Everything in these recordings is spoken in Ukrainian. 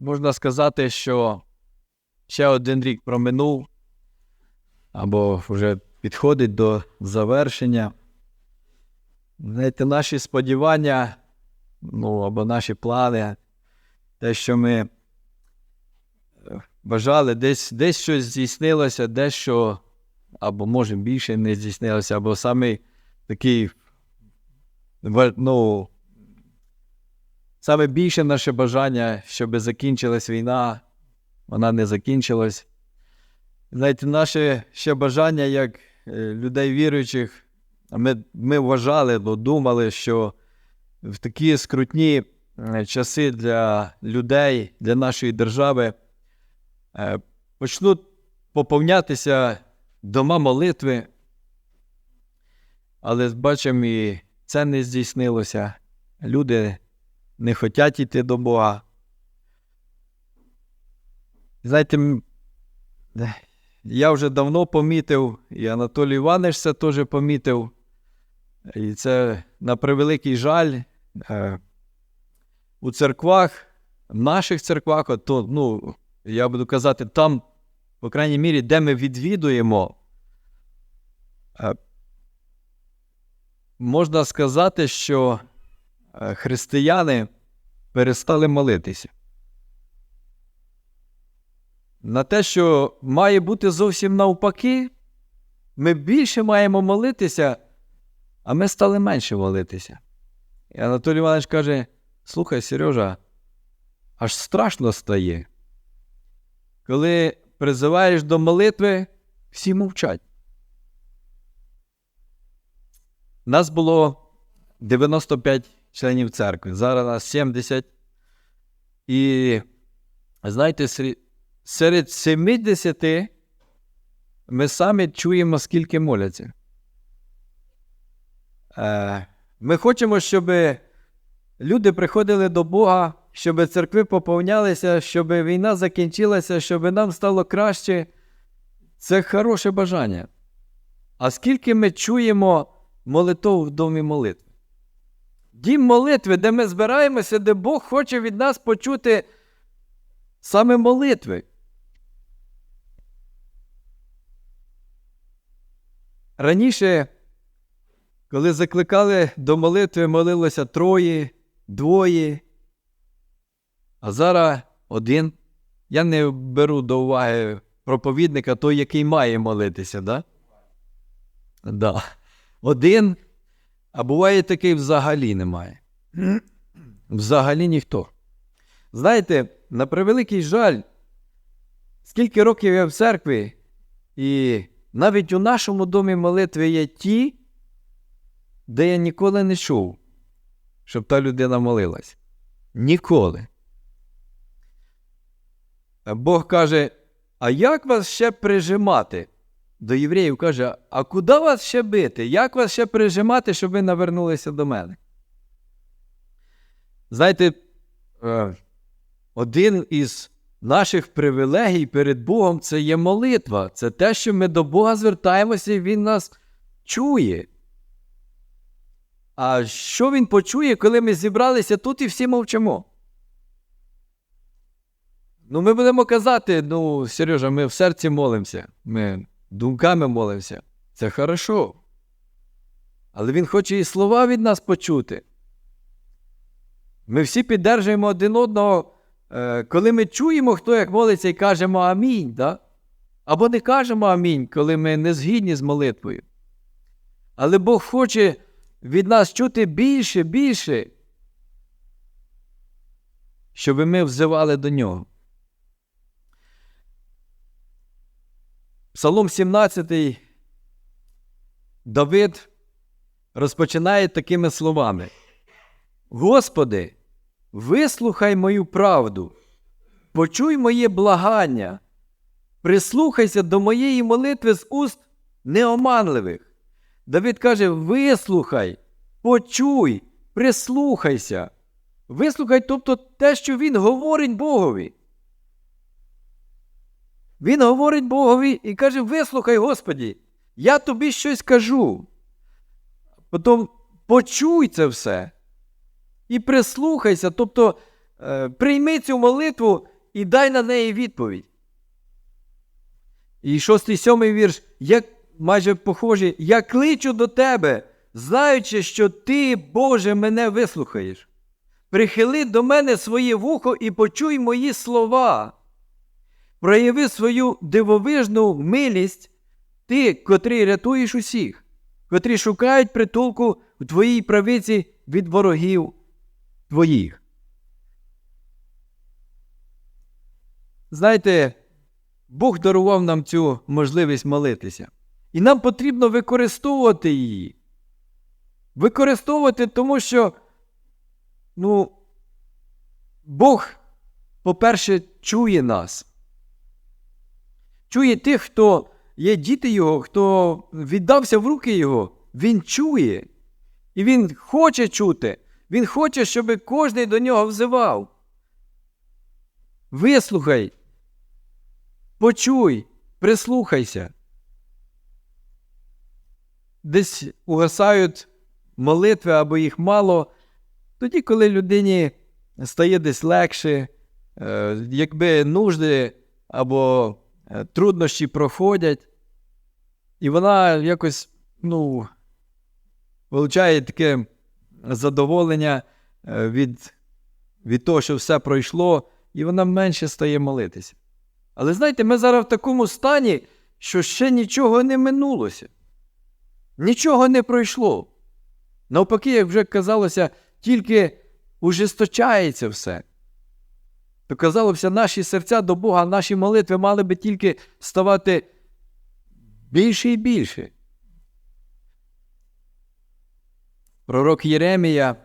можна сказати, що ще один рік проминув, або вже підходить до завершення. Знаєте, наші сподівання, ну, або наші плани, те, що ми е, бажали, десь, десь щось здійснилося, дещо, або може більше не здійснилося, або саме такий, ну, саме більше наше бажання, щоб закінчилась війна, вона не закінчилась. Знаєте, наше ще бажання, як е, людей віруючих, ми, ми вважали, бо думали, що в такі скрутні е, часи для людей, для нашої держави е, почнуть поповнятися дома молитви. Але бачимо, і це не здійснилося. Люди не хочуть йти до Бога. Знаєте, я вже давно помітив, і Анатолій Іванович це теж помітив. І це на превеликий жаль е, у церквах, в наших церквах, то, ну, я буду казати, там, по крайній мірі, де ми відвідуємо, е, можна сказати, що християни перестали молитися. На те, що має бути зовсім навпаки, ми більше маємо молитися, а ми стали менше молитися. І Анатолій Іванович каже: слухай, Сережа, аж страшно стає. Коли призиваєш до молитви, всі мовчать. Нас було 95 членів церкви, зараз нас 70. І знаєте, серед 70 ми самі чуємо, скільки моляться. Е, Ми хочемо, щоб люди приходили до Бога, щоб церкви поповнялися, щоб війна закінчилася, щоб нам стало краще. Це хороше бажання. А скільки ми чуємо молитов в домі молитви? Дім молитви, де ми збираємося, де Бог хоче від нас почути саме молитви. Раніше, коли закликали до молитви, молилося троє, двоє, а зараз один. Я не беру до уваги проповідника той, який має молитися, да? Да. Один, а буває такий взагалі немає. Взагалі ніхто. Знаєте, на превеликий жаль, скільки років я в церкві, і навіть у нашому домі молитви є ті, де я ніколи не чув, щоб та людина молилась. Ніколи. Бог каже: а як вас ще прижимати? До євреїв каже: а куди вас ще бити? Як вас ще прижимати, щоб ви навернулися до мене? Знаєте, е, один із наших привілегій перед Богом це є молитва. Це те, що ми до Бога звертаємося, і Він нас чує. А що він почує, коли ми зібралися тут і всі мовчимо? Ну, ми будемо казати, ну, Сережа, ми в серці молимося, ми думками молимося. Це хорошо. Але він хоче і слова від нас почути. Ми всі піддержуємо один одного, е, коли ми чуємо, хто як молиться, і кажемо амінь. Да? Або не кажемо амінь, коли ми не згідні з молитвою. Але Бог хоче від нас чути більше, більше, щоб ми взивали до нього. Псалом 17 Давид розпочинає такими словами: Господи, вислухай мою правду, почуй моє благання, прислухайся до моєї молитви з уст неоманливих. Давид каже: вислухай, почуй, прислухайся. Вислухай, тобто те, що він говорить Богові. Він говорить Богові і каже: Вислухай, Господі, я тобі щось кажу. Потім почуй це все. І прислухайся. Тобто е, прийми цю молитву і дай на неї відповідь. І шостий сьомий вірш, як майже похожий, я кличу до тебе, знаючи, що ти, Боже, мене вислухаєш. Прихили до мене своє вухо і почуй мої слова. Прояви свою дивовижну милість, ти, котрий рятуєш усіх, котрі шукають притулку в твоїй правиці від ворогів твоїх. Знаєте, Бог дарував нам цю можливість молитися. І нам потрібно використовувати її. Використовувати, тому що, ну, Бог, по-перше, чує нас. Чує тих, хто є діти Його, хто віддався в руки Його. Він чує. І Він хоче чути. Він хоче, щоб кожен до нього взивав. Вислухай, почуй, прислухайся. Десь угасають молитви або їх мало, тоді, коли людині стає десь легше, е, якби нужди або труднощі проходять, і вона якось, ну, вилучає таке задоволення е, від, від того, що все пройшло, і вона менше стає молитися. Але знаєте, ми зараз в такому стані, що ще нічого не минулося. Нічого не пройшло. Навпаки, як вже казалося, тільки ужесточається все. То казалося, наші серця до Бога, наші молитви мали би тільки ставати більше і більше. Пророк Єремія,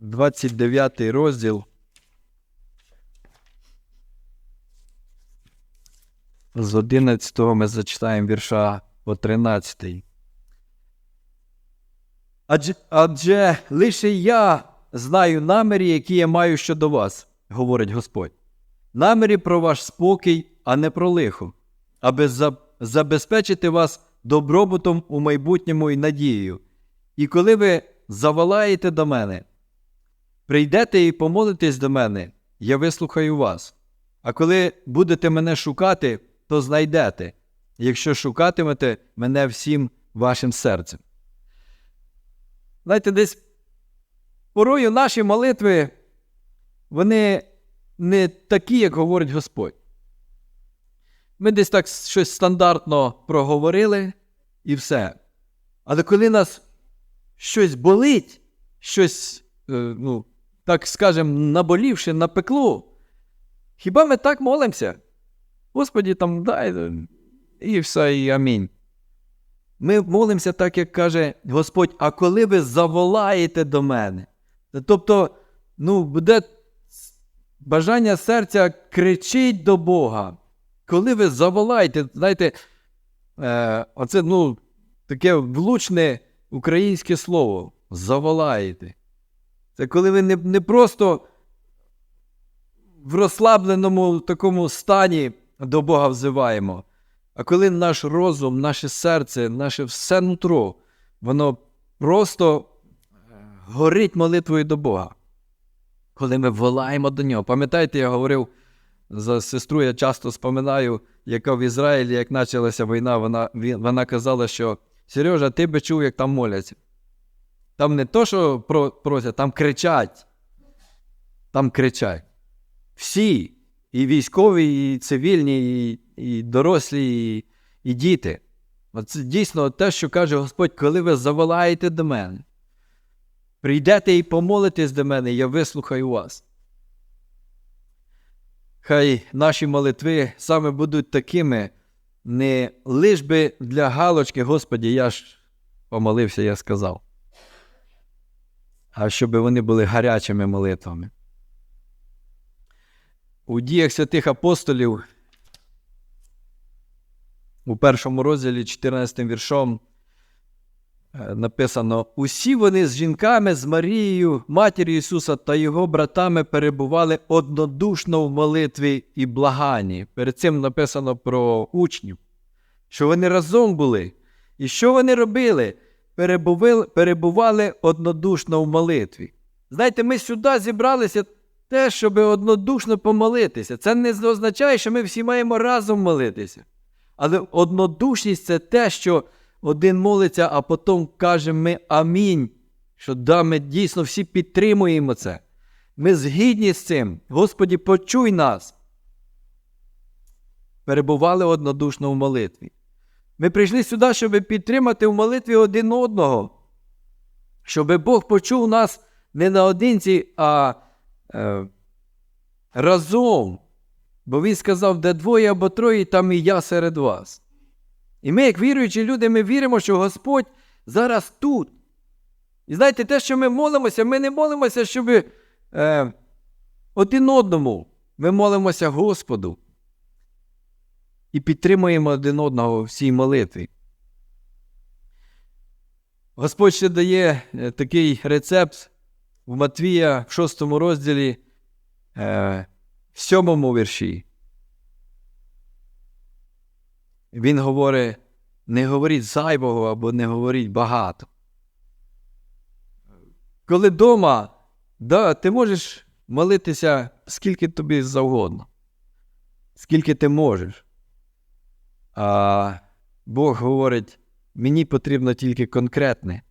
29 розділ. З 11 ми зачитаємо вірша по 13. Адже, адже лише я знаю наміри, які я маю щодо вас, говорить Господь. Наміри про ваш спокій, а не про лихо, аби забезпечити вас добробутом у майбутньому і надією. І коли ви заволаєте до мене, прийдете і помолитесь до мене, я вислухаю вас. А коли будете мене шукати, то знайдете, якщо шукатимете мене всім вашим серцем. Знаєте, десь порою наші молитви, вони не такі, як говорить Господь. Ми десь так щось стандартно проговорили і все. Але коли нас щось болить, щось, е, ну, так скажемо, наболівши, напекло, хіба ми так молимося? Господі там дай, і все, і амінь. Ми молимося так, як каже Господь, а коли ви заволаєте до мене. Тобто, ну, буде бажання серця кричить до Бога. Коли ви заволаєте, знаєте, е, оце ну, таке влучне українське слово заволаєте. Це коли ви не, не просто в розслабленому такому стані до Бога взиваємо, а коли наш розум, наше серце, наше все нутро, воно просто горить молитвою до Бога. Коли ми волаємо до нього. Пам'ятаєте, я говорив за сестру, я часто споминаю, яка в Ізраїлі, як почалася війна, вона, вона казала, що Сережа, ти би чув, як там моляться. Там не то, що просять, там кричать. Там кричать. Всі, і військові, і цивільні, і, і дорослі, і, і діти. Оце дійсно те, що каже Господь, коли ви заволаєте до мене, прийдете і помолитесь до мене, я вислухаю вас. Хай наші молитви саме будуть такими, не лиш би для галочки, Господі, я ж помолився, я сказав, а щоб вони були гарячими молитвами. У діях святих апостолів у першому розділі 14 віршом написано: Усі вони з жінками, з Марією, матір'ю Ісуса та його братами перебували однодушно в молитві і благанні. Перед цим написано про учнів, що вони разом були. І що вони робили? Перебували, перебували однодушно в молитві. Знаєте, ми сюди зібралися те, щоб однодушно помолитися. Це не означає, що ми всі маємо разом молитися. Але однодушність це те, що один молиться, а потім каже ми амінь. Що да, ми дійсно всі підтримуємо це. Ми згідні з цим. Господі, почуй нас. Перебували однодушно в молитві. Ми прийшли сюди, щоб підтримати в молитві один одного, щоб Бог почув нас не наодинці, а е, разом. Бо Він сказав, де двоє або троє, там і я серед вас. І ми, як віруючі люди, ми віримо, що Господь зараз тут. І знаєте, те, що ми молимося, ми не молимося, щоб е, один одному. Ми молимося Господу і підтримуємо один одного в цій молитві. Господь ще дає е, такий рецепт в Матвія в 6 розділі, е, в 7 вірші. Він говорить: не говоріть зайвого або не говоріть багато. Коли вдома, да, ти можеш молитися скільки тобі завгодно, скільки ти можеш. А Бог говорить, мені потрібно тільки конкретне.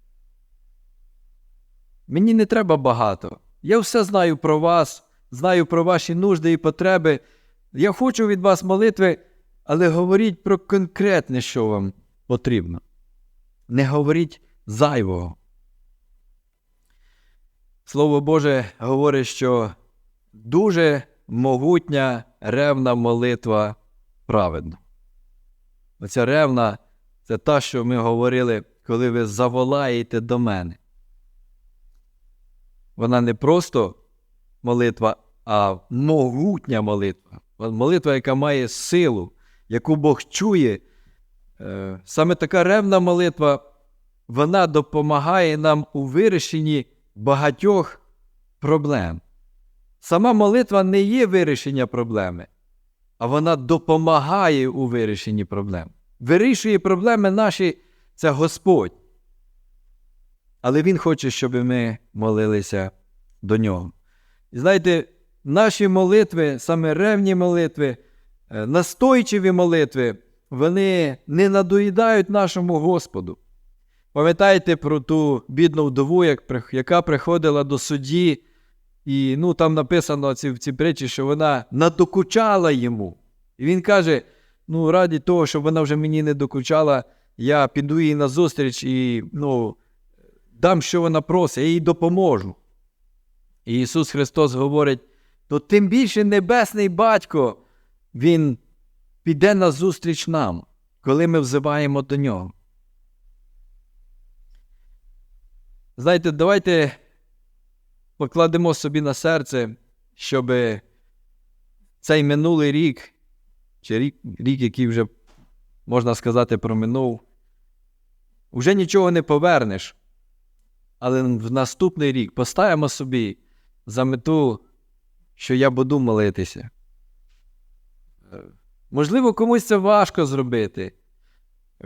Мені не треба багато. Я все знаю про вас, знаю про ваші нужди і потреби. Я хочу від вас молитви, але говоріть про конкретне, що вам потрібно. Не говоріть зайвого. Слово Боже говорить, що дуже могутня ревна молитва праведна. Оця ревна це та, що ми говорили, коли ви заволаєте до мене. Вона не просто молитва, а могутня молитва. Молитва, яка має силу, яку Бог чує. Е, Саме така ревна молитва, вона допомагає нам у вирішенні багатьох проблем. Сама молитва не є вирішення проблеми, а вона допомагає у вирішенні проблем. Вирішує проблеми наші це Господь. Але Він хоче, щоб ми молилися до нього. І знаєте, наші молитви, саме ревні молитви, настойчиві молитви, вони не надоїдають нашому Господу. Пам'ятаєте про ту бідну вдову, яка приходила до судді, і ну, там написано в цій притчі, що вона надокучала йому. І він каже: ну, раді того, щоб вона вже мені не докучала, я піду їй назустріч і ну, дам, що вона просить, я їй допоможу. І Ісус Христос говорить: то тим більше Небесний Батько, Він піде назустріч нам, коли ми взиваємо до Нього. Знаєте, давайте покладемо собі на серце, щоб цей минулий рік, чи рік, рік, який вже, можна сказати, проминув, вже нічого не повернеш. Але в наступний рік поставимо собі за мету, що я буду молитися. Можливо, комусь це важко зробити,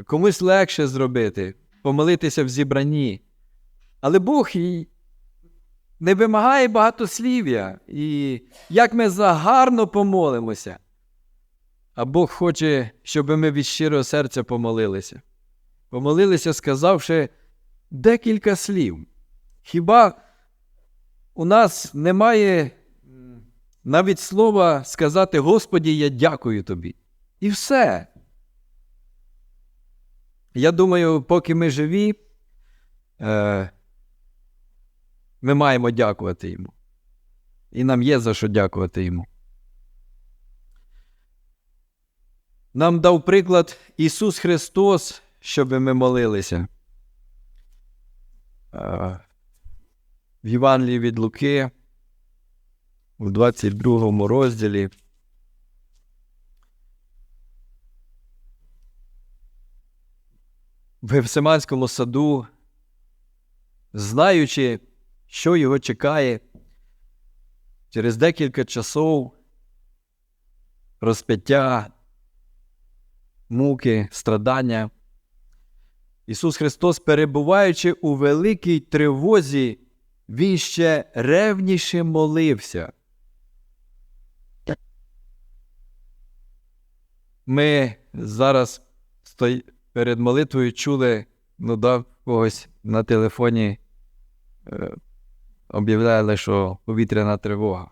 комусь легше зробити, помолитися в зібранні. Але Бог не вимагає багатослів'я. І як ми загарно помолимося, а Бог хоче, щоб ми від щирого серця помолилися. Помолилися, сказавши декілька слів. Хіба у нас немає навіть слова сказати Господі, я дякую тобі. І все. Я думаю, поки ми живі, е, ми маємо дякувати йому. І нам є за що дякувати йому. Нам дав приклад Ісус Христос, щоб ми молилися. В Євангелії від Луки, у 22 розділі. В Гефсиманському саду, знаючи, що його чекає, через декілька часов розп'яття, муки, страдання. Ісус Христос, перебуваючи у великій тривозі, він ще ревніше молився. Ми зараз перед молитвою чули, ну да, когось на телефоні е, об'являли, що повітряна тривога.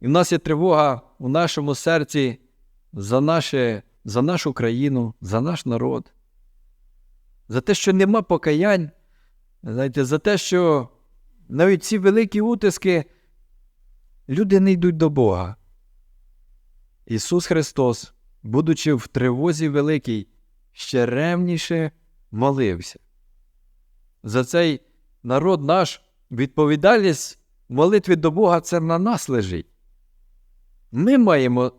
І в нас є тривога у нашому серці за, наше, за нашу країну, за наш народ, за те, що нема покаянь, знаєте, за те, що навіть ці великі утиски люди не йдуть до Бога. Ісус Христос, будучи в тривозі великій, ще ревніше молився. За цей народ наш відповідальність молитві до Бога це на нас лежить. Ми маємо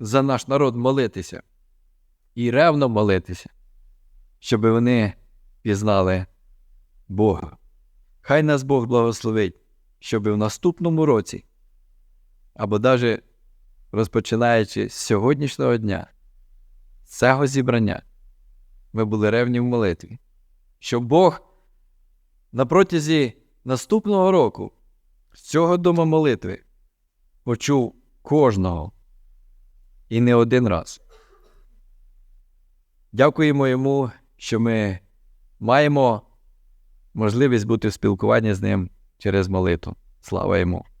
за наш народ молитися і ревно молитися, щоб вони пізнали Бога. Хай нас Бог благословить, щоб в наступному році, або навіть розпочинаючи з сьогоднішнього дня, цього зібрання, ми були ревні в молитві, щоб Бог на протязі наступного року з цього дому молитви почув кожного і не один раз. Дякуємо йому, що ми маємо можливість бути в спілкуванні з ним через молитву. Слава йому!